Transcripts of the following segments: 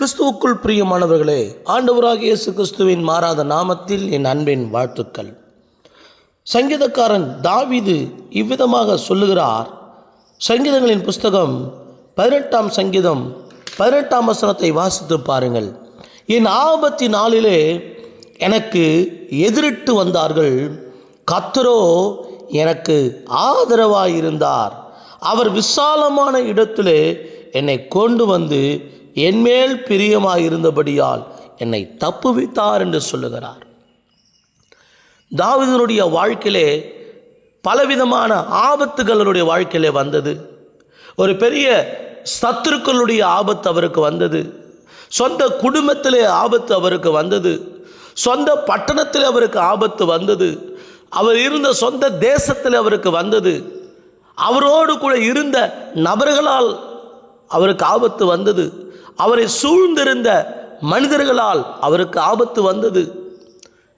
கிறிஸ்துவுக்குள் பிரியமானவர்களே ஆண்டவராக இயேசு கிறிஸ்துவின் மாறாத நாமத்தில் என் அன்பின் வாழ்த்துக்கள். சங்கீதக்காரன் தாவிது இவ்விதமாக சொல்லுகிறார். சங்கீதங்களின் புஸ்தகம் பதினெட்டாம் சங்கீதம் பதினெட்டாம் வசனத்தை வாசித்து பாருங்கள். என் ஆபத்தி நாளிலே எனக்கு எதிரிட்டு வந்தார்கள். கத்தரோ எனக்கு ஆதரவாயிருந்தார். அவர் விசாலமான இடத்திலே என்னை கொண்டு வந்து என்மேல் பிரியமாயிருந்தபடியால் என்னை தப்புவித்தார் என்று சொல்லுகிறார். தாவிதனுடைய வாழ்க்கையிலே பலவிதமான ஆபத்துகளுடைய வாழ்க்கையிலே வந்தது. ஒரு பெரிய சத்துருக்களுடைய ஆபத்து அவருக்கு வந்தது. சொந்த குடும்பத்திலே ஆபத்து அவருக்கு வந்தது. சொந்த பட்டணத்தில் அவருக்கு ஆபத்து வந்தது. அவர் இருந்த சொந்த தேசத்தில் அவருக்கு வந்தது. அவரோடு கூட இருந்த நபர்களால் அவருக்கு ஆபத்து வந்தது. அவரை சூழ்ந்திருந்த மனிதர்களால் அவருக்கு ஆபத்து வந்தது.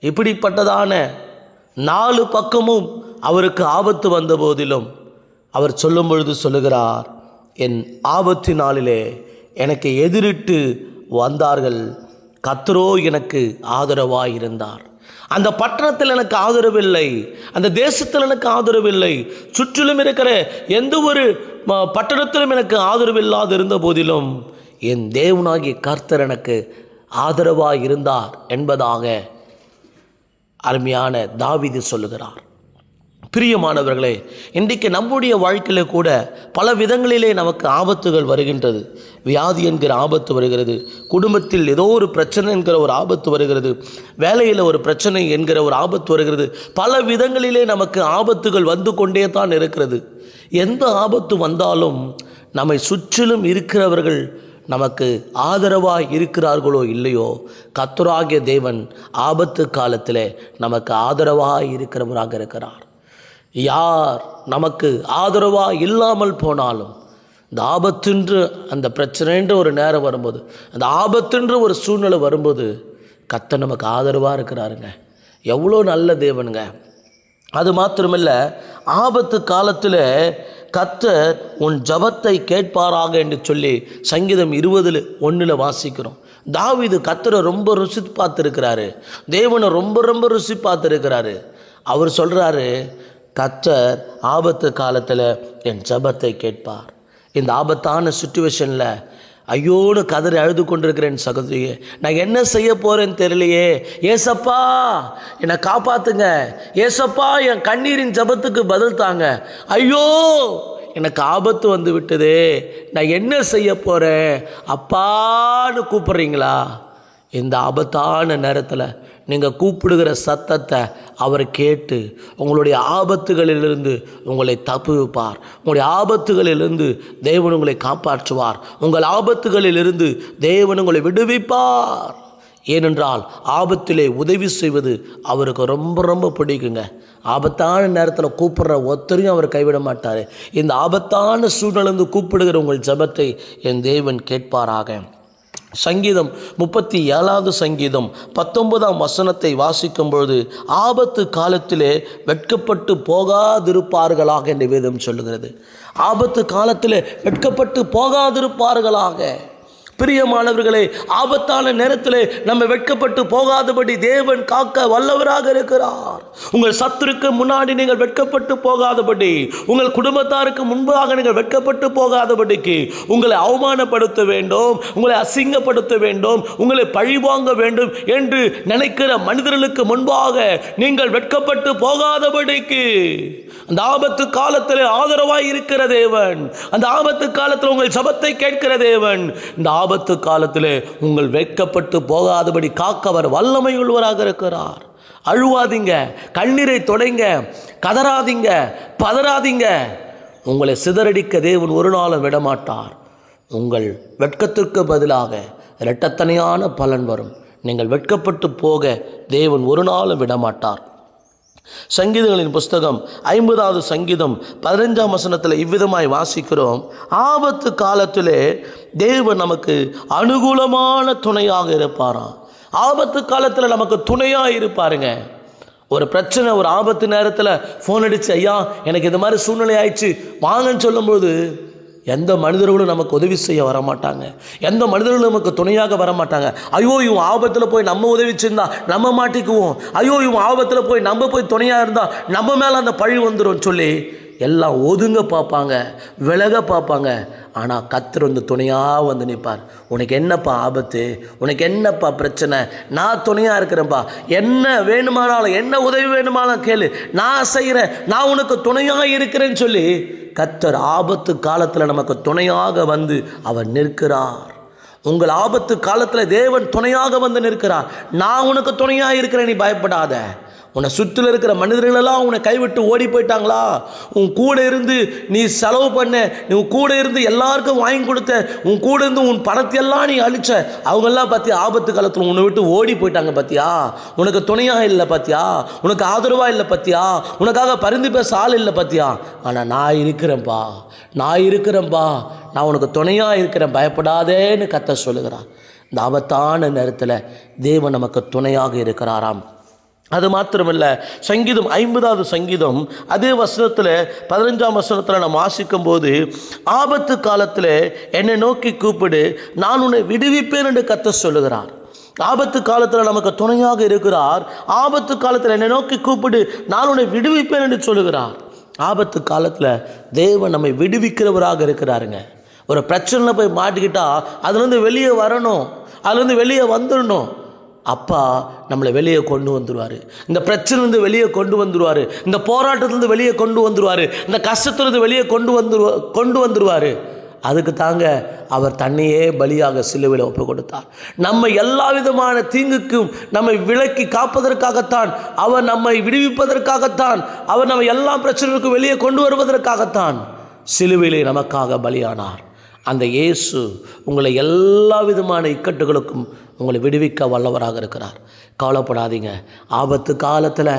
இப்படிப்பட்டதான நாலு பக்கமும் அவருக்கு ஆபத்து வந்த போதிலும் அவர் சொல்லும் பொழுது சொல்லுகிறார் என் ஆபத்து நாளிலே எனக்கு எதிரிட்டு வந்தார்கள். கத்தரோ எனக்கு ஆதரவாக இருந்தார் அந்த பட்டணத்தில் எனக்கு ஆதரவில்லை. அந்த தேசத்தில் எனக்கு ஆதரவில்லை. சுற்றிலும் இருக்கிற எந்த ஒரு பட்டணத்திலும் எனக்கு ஆதரவு இல்லாது இருந்த போதிலும் என் தேவனாகிய கர்த்தர் எனக்கு ஆதரவாக இருந்தார் என்பதாக அருமையான தாவிதி சொல்லுகிறார். பிரியமானவர்களே இன்றைக்கு நம்முடைய வாழ்க்கையில் கூட பல விதங்களிலே நமக்கு ஆபத்துகள் வருகின்றது. வியாதி என்கிற ஆபத்து வருகிறது. குடும்பத்தில் ஏதோ ஒரு பிரச்சனை என்கிற ஒரு ஆபத்து வருகிறது. வேலையில் ஒரு பிரச்சனை என்கிற ஒரு ஆபத்து வருகிறது. பல விதங்களிலே நமக்கு ஆபத்துகள் வந்து கொண்டே தான் இருக்கிறது. எந்த ஆபத்து வந்தாலும் நம்மை சுற்றிலும் இருக்கிறவர்கள் நமக்கு ஆதரவாக இருக்கிறார்களோ இல்லையோ கத்தராகிய தேவன் ஆபத்து காலத்தில் நமக்கு ஆதரவாக இருக்கிறவராக இருக்கிறார். யார் நமக்கு ஆதரவாக இல்லாமல் போனாலும் இந்த ஆபத்துன்று அந்த பிரச்சனைன்ற ஒரு நேரம் வரும்போது அந்த ஆபத்துன்ற ஒரு சூழ்நிலை வரும்போது கத்த நமக்கு ஆதரவாக இருக்கிறாருங்க. எவ்வளோ நல்ல தேவனுங்க. அது மாத்திரமில்லை ஆபத்து காலத்தில் கத்தர் உன் ஜபத்தை கேட்பாராக என்று சொல்லி சங்கீதம் இருபதில் ஒன்றில் வாசிக்கிறோம். தாவிது கத்தரை ரொம்ப ருசி பார்த்துருக்கிறாரு. தேவனை ரொம்ப ரொம்ப ருசி பார்த்துருக்கிறாரு. அவர் சொல்கிறாரு கத்தர் ஆபத்து காலத்தில் என் ஜபத்தை கேட்பார். இந்த ஆபத்தான சுச்சுவேஷனில் ஐயோன்னு கதறி அழுது கொண்டிருக்கிறேன் சகோதரியே. நான் என்ன செய்ய போகிறேன்னு தெரியலையே. ஏசப்பா என்னை காப்பாத்துங்க. ஏசப்பா என் கண்ணீரின் ஜபத்துக்கு பதில் தாங்க. ஐயோ எனக்கு ஆபத்து வந்து விட்டது. நான் என்ன செய்ய போகிறேன் அப்பான்னு கூப்பிட்றீங்களா? இந்த ஆபத்தான நேரத்தில் நீங்கள் கூப்பிடுகிற சத்தத்தை அவர் கேட்டு உங்களுடைய ஆபத்துகளிலிருந்து உங்களை தப்புவிப்பார். உங்களுடைய ஆபத்துகளிலிருந்து தேவன் உங்களை காப்பாற்றுவார். உங்கள் ஆபத்துகளிலிருந்து தேவன் உங்களை விடுவிப்பார். ஏனென்றால் ஆபத்திலே உதவி செய்வது அவருக்கு ரொம்ப ரொம்ப பிடிக்குங்க. ஆபத்தான நேரத்தில் கூப்பிடுற ஒத்தரையும் அவர் கைவிட மாட்டார். இந்த ஆபத்தான சூழ்நிலிருந்து கூப்பிடுகிற உங்கள் ஜெபத்தை என் தேவன் கேட்பாராக. சங்கீதம் முப்பத்தி ஏழாவது சங்கீதம் பத்தொன்பதாம் வசனத்தை வாசிக்கும் பொழுது ஆபத்து காலத்திலே வெட்கப்பட்டு போகாதிருப்பார்களாக என்று வேதம் சொல்லுகிறது. ஆபத்து காலத்திலே வெட்கப்பட்டு போகாதிருப்பார்களாக பிரியமானவர்களே ஆபத்தான நேரத்திலே நம்ம வெட்கப்பட்டு போகாதபடி தேவன் காக்க வல்லவராக இருக்கிறார். உங்கள் சத்துருக்கு முன்னாடி நீங்கள் வெட்கப்பட்டு போகாதபடி உங்கள் குடும்பத்தாருக்கு முன்பாக நீங்கள் வெட்கப்பட்டு போகாதபடிக்கு உங்களை அவமானப்படுத்த வேண்டும் உங்களை அசிங்கப்படுத்த வேண்டும் உங்களை பழிவாங்க வேண்டும் என்று நினைக்கிற மனிதர்களுக்கு முன்பாக நீங்கள் வெட்கப்பட்டு போகாதபடிக்கு. அந்த ஆபத்து காலத்தில் ஆதரவாய் இருக்கிற தேவன் அந்த ஆபத்து காலத்தில் உங்கள் சபத்தை கேட்கிற தேவன் இந்த ஆபத்து காலத்தில் உங்கள் வெட்கப்பட்டு போகாதபடி காக்கவர் வல்லமை உள்ளவராக இருக்கிறார். அழுவாதீங்க கண்ணீரை தொடைங்க கதறாதீங்க பதறாதீங்க. உங்களை சிதறடிக்க தேவன் ஒரு நாளும் விடமாட்டார். உங்கள் வெட்கத்திற்கு பதிலாக இரட்டத்தனையான பலன் வரும். நீங்கள் வெட்கப்பட்டு போக தேவன் ஒரு நாளும் விடமாட்டார். சங்கீதங்களின் புஸ்தகம் ஐம்பதாவது சங்கீதம் பதினஞ்சாம் வசனத்தில் இவ்விதமாய் வாசிக்கிறோம். ஆபத்து காலத்திலே தேவன் நமக்கு அனுகூலமான துணையாக இருப்பாராம். ஆபத்து காலத்தில் நமக்கு துணையாக இருப்பாருங்க. ஒரு பிரச்சனை ஒரு ஆபத்து நேரத்தில் ஃபோன் அடிச்சு ஐயா எனக்கு இது மாதிரி சூழ்நிலை ஆயிடுச்சு வாங்கன்னு சொல்லும்போது எந்த மனிதர்களும் நமக்கு உதவி செய்ய வரமாட்டாங்க. எந்த மனிதர்களும் நமக்கு துணையாக வரமாட்டாங்க. ஐயோ இவன் ஆபத்தில் போய் நம்ம உதவி செஞ்சால் நம்ம மாட்டிக்குவோம். ஐயோ இவன் ஆபத்தில் போய் நம்ம போய் துணையாக இருந்தால் நம்ம மேலே அந்த பழி வந்துடும் சொல்லி எல்லாம் ஒதுங்க பார்ப்பாங்க விலக பார்ப்பாங்க. ஆனால் கத்தர் வந்து துணையாக வந்து நிற்பார். உனக்கு என்னப்பா ஆபத்து? உனக்கு என்னப்பா பிரச்சனை? நான் துணையாக இருக்கிறேன்ப்பா என்ன வேணுமானாலும் என்ன உதவி வேணுமானாலும் கேளு. நான் செய்கிறேன் நான் உனக்கு துணையாக இருக்கிறேன்னு சொல்லி கத்தர் ஆபத்து காலத்தில் நமக்கு துணையாக வந்து அவர் நிற்கிறார். உங்கள் ஆபத்து காலத்தில் தேவன் துணையாக வந்து நிற்கிறார். நான் உனக்கு துணையாக இருக்கிறேன் நீ பயப்படாத. உன்னை சுற்றில் இருக்கிற மனிதர்களெல்லாம் உன்னை கைவிட்டு ஓடி போயிட்டாங்களா? உன் கூட இருந்து நீ செலவு பண்ண நீ உன் கூட இருந்து எல்லாருக்கும் வாங்கி கொடுத்த உன் கூட இருந்து உன் பணத்தையெல்லாம் நீ அழிச்ச அவங்கெல்லாம் பார்த்தியா ஆபத்து காலத்தில் உன்னை விட்டு ஓடி போயிட்டாங்க பார்த்தியா உனக்கு துணையாக இல்லை பார்த்தியா உனக்கு ஆதரவாக இல்லை பார்த்தியா உனக்காக பரிந்து பேச ஆள் இல்லை பார்த்தியா ஆனால் நான் இருக்கிறேன்ப்பா நான் இருக்கிறேன்ப்பா நான் உனக்கு துணையாக இருக்கிறேன் பயப்படாதேன்னு கத்த சொல்லுகிறான் இந்த ஆபத்தான நேரத்தில் தேவன் நமக்கு துணையாக இருக்கிறாராம். அது மாத்திரமல்ல சங்கீதம் ஐம்பதாவது சங்கீதம் அதே வசனத்தில் பதினஞ்சாம் வசனத்தில் நம்ம வாசிக்கும் போது ஆபத்து காலத்தில் என்னை நோக்கி கூப்பிடு நான் உன்னை விடுவிப்பேன் என்று கத்த சொல்லுகிறார். ஆபத்து காலத்தில் நமக்கு துணையாக இருக்கிறார் ஆபத்து காலத்தில் என்னை நோக்கி கூப்பிடு நான் உன்னை விடுவிப்பேன் என்று சொல்லுகிறார். ஆபத்து காலத்தில் தேவன் நம்மை விடுவிக்கிறவராக இருக்கிறாருங்க. ஒரு பிரச்சனையில் போய் மாட்டிக்கிட்டால் அதுலேருந்து வெளியே வரணும் அதுலேருந்து வெளியே வந்துடணும் அப்பா நம்மளை வெளியே கொண்டு வந்துடுவார் இந்த பிரச்சனைலேருந்து வெளியே கொண்டு வந்துடுவார் இந்த போராட்டத்துலேருந்து வெளியே கொண்டு வந்துடுவார் இந்த கஷ்டத்துலேருந்து வெளியே கொண்டு வந்துருவா கொண்டு வந்துடுவார் அதுக்கு தாங்க அவர் தன்னையே பலியாக சிலுவையில் ஒப்பு கொடுத்தார். நம்ம எல்லா விதமான தீங்குக்கும் நம்மை விலக்கி காப்பதற்காகத்தான் அவர் நம்மை விடுவிப்பதற்காகத்தான் அவர் நம்ம எல்லா பிரச்சனைகளுக்கும் வெளியே கொண்டு வருவதற்காகத்தான் சிலுவையிலே நமக்காக பலியானார். அந்த இயேசு உங்களை எல்லா விதமான இக்கட்டுகளுக்கும் உங்களை விடுவிக்க வல்லவராக இருக்கிறார். கவலைப்படாதீங்க. ஆபத்து காலத்தில்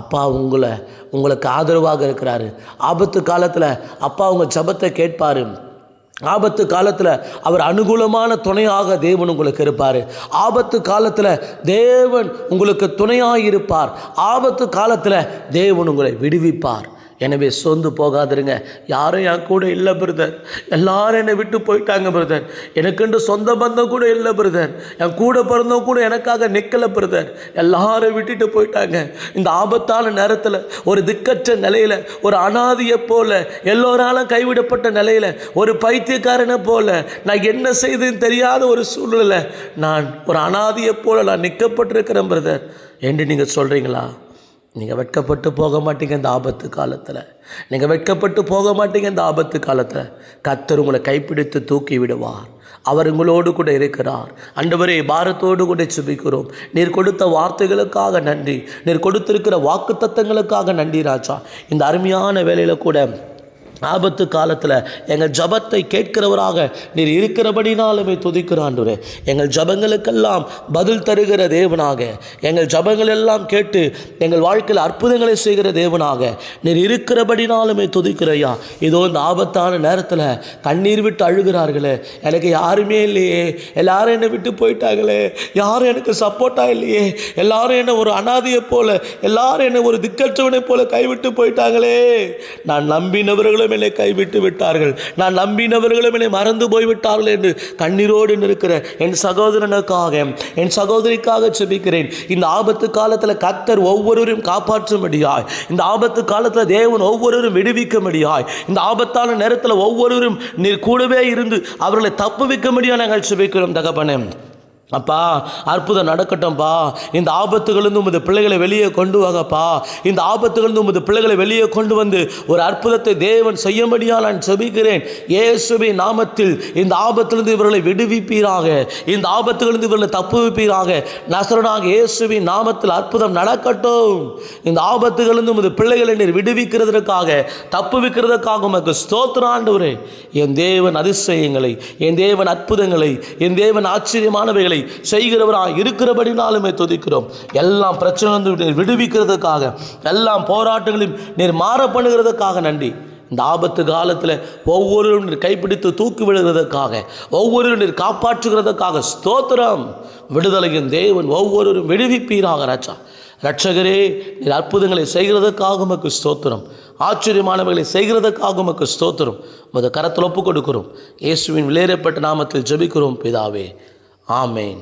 அப்பா உங்களை உங்களுக்கு ஆதரவாக இருக்கிறாரு. ஆபத்து காலத்தில் அப்பா உங்கள் ஜபத்தை கேட்பார். ஆபத்து காலத்தில் அவர் அனுகூலமான துணையாக தேவன் உங்களுக்கு இருப்பார். ஆபத்து காலத்தில் தேவன் உங்களுக்கு துணையாக இருப்பார் ஆபத்து காலத்தில் தேவன் உங்களை விடுவிப்பார். எனவே சொந்து போகாதிருங்க. யாரும் என் கூட இல்லை பிரதர் எல்லாரும் என்னை விட்டு போயிட்டாங்க பிரதர் எனக்குண்டு சொந்த பந்தம் கூட இல்லை பிரதர் என் கூட பிறந்தவங்க கூட எனக்காக நிற்கலை பிரதர் எல்லாரும் விட்டுட்டு போயிட்டாங்க. இந்த ஆபத்தான நேரத்தில் ஒரு திக்கற்ற நிலையில் ஒரு அனாதியை போல எல்லோராலும் கைவிடப்பட்ட நிலையில் ஒரு பைத்தியக்காரனை போல நான் என்ன செய்ததுன்னு தெரியாத ஒரு சூழ்நிலை நான் ஒரு அனாதியை போல நான் நிற்கப்பட்டிருக்கிறேன் பிரதர் என்று நீங்கள் சொல்கிறீங்களா நீங்கள் வெட்கப்பட்டு போக மாட்டீங்க இந்த ஆபத்து காலத்தில். நீங்கள் வெட்கப்பட்டு போக மாட்டீங்க இந்த ஆபத்து காலத்தில். கத்தர் உங்களை கைப்பிடித்து தூக்கி விடுவார். அவர் உங்களோடு கூட இருக்கிறார். அண்டவரே பாரத்தோடு கூட சுபிக்கிறோம் நீர் கொடுத்த வார்த்தைகளுக்காக நன்றி. நீர் கொடுத்திருக்கிற வாக்கு தத்தங்களுக்காக நன்றி ராஜா. இந்த அருமையான வேலையில் கூட ஆபத்து காலத்தில் எங்கள் ஜபத்தை கேட்கிறவராக நீர் இருக்கிறபடினாலுமே துதிக்கிறாண்டுரே எங்கள் ஜபங்களுக்கெல்லாம் பதில் தருகிற தேவனாக எங்கள் ஜபங்கள் எல்லாம் கேட்டு எங்கள் வாழ்க்கையில் அற்புதங்களை செய்கிற தேவனாக நீர் இருக்கிறபடினாலுமே துதிக்கிறையா. இதோ இந்த ஆபத்தான நேரத்தில் கண்ணீர் விட்டு அழுகிறார்களே. எனக்கு யாருமே இல்லையே. எல்லாரும் என்னை விட்டு போயிட்டாங்களே யாரும் எனக்கு சப்போர்ட்டாக இல்லையே. எல்லாரும் என்னை ஒரு அனாதையை போல எல்லாரும் என்னை ஒரு திக்கற்றவனை போல கைவிட்டு போயிட்டாங்களே. நான் நம்பினவர்களும் என்னை கைவிட்டு விட்டார்கள். நான் நம்பினவர்களும் என்னை மறந்து போய்விட்டார்கள் என்று கண்ணீரோடு நிற்கிற என் சகோதரனுக்காக என் சகோதரிக்காக செபிக்கிறேன் இந்த ஆபத்து காலத்தில் கத்தர் ஒவ்வொருவரையும் காப்பாற்றும்படியாய். இந்த ஆபத்து காலத்தில் தேவன் ஒவ்வொருவரும் விடுவிக்கும்படியாய். இந்த ஆபத்தான நேரத்தில் ஒவ்வொருவரும் நீர் கூடவே இருந்து அவர்களை தப்பு முடியாது நாங்கள் செபிக்கிறோம் தகப்பனே. அப்பா அற்புதம் நடக்கட்டும்ப்பா இந்த ஆபத்துகளிலிருந்து உமது பிள்ளைகளை வெளியே கொண்டு வாங்கப்பா. இந்த ஆபத்துகளிலிருந்து உமது பிள்ளைகளை வெளியே கொண்டு வந்து ஒரு அற்புதத்தை தேவன் செய்யும்படியால் நான் செபிக்கிறேன். ஏசுபி நாமத்தில் இந்த ஆபத்திலிருந்து இவர்களை விடுவிப்பீராக. இந்த ஆபத்துகளிலிருந்து இவர்களை தப்புவிப்பீராக. நசரனாக இயேசுவி நாமத்தில் அற்புதம் நடக்கட்டும். இந்த ஆபத்துகளிலிருந்து உமது பிள்ளைகளை நீர் விடுவிக்கிறதற்காக தப்புவிக்கிறதற்காக உமக்கு ஸ்தோத்திராண்டவரே என் தேவன் அதிசயங்களை என் தேவன் அற்புதங்களை என் தேவன் ஆச்சரியமானவைகளை செய்கிறவராக இருக்கிறபடினாலுமே துதிக்கிறோம். எல்லாம் பிரச்சனை விடுவிக்கிறதுக்காக எல்லாம் போராட்டங்களையும் நீர் மாற பண்ணுகிறதுக்காக நன்றி. இந்த ஆபத்து காலத்தில் ஒவ்வொருவரும் நீர் கைப்பிடித்து தூக்கி விடுகிறதுக்காக ஒவ்வொருவரும் நீர் காப்பாற்றுகிறதுக்காக ஸ்தோத்திரம். விடுதலையின் தேவன் ஒவ்வொருவரும் விடுவிப்பீராக ராஜா. ரட்சகரே நீர் அற்புதங்களை செய்கிறதுக்காக உமக்கு ஸ்தோத்திரம். ஆச்சரியமானவர்களை செய்கிறதுக்காக உமக்கு ஸ்தோத்திரம். உமது கரத்தில் ஒப்பு கொடுக்கிறோம் இயேசுவின் விலையேறப்பட்ட நாமத்தில் ஜெபிக்கிறோம் பிதாவே. ஆமேன்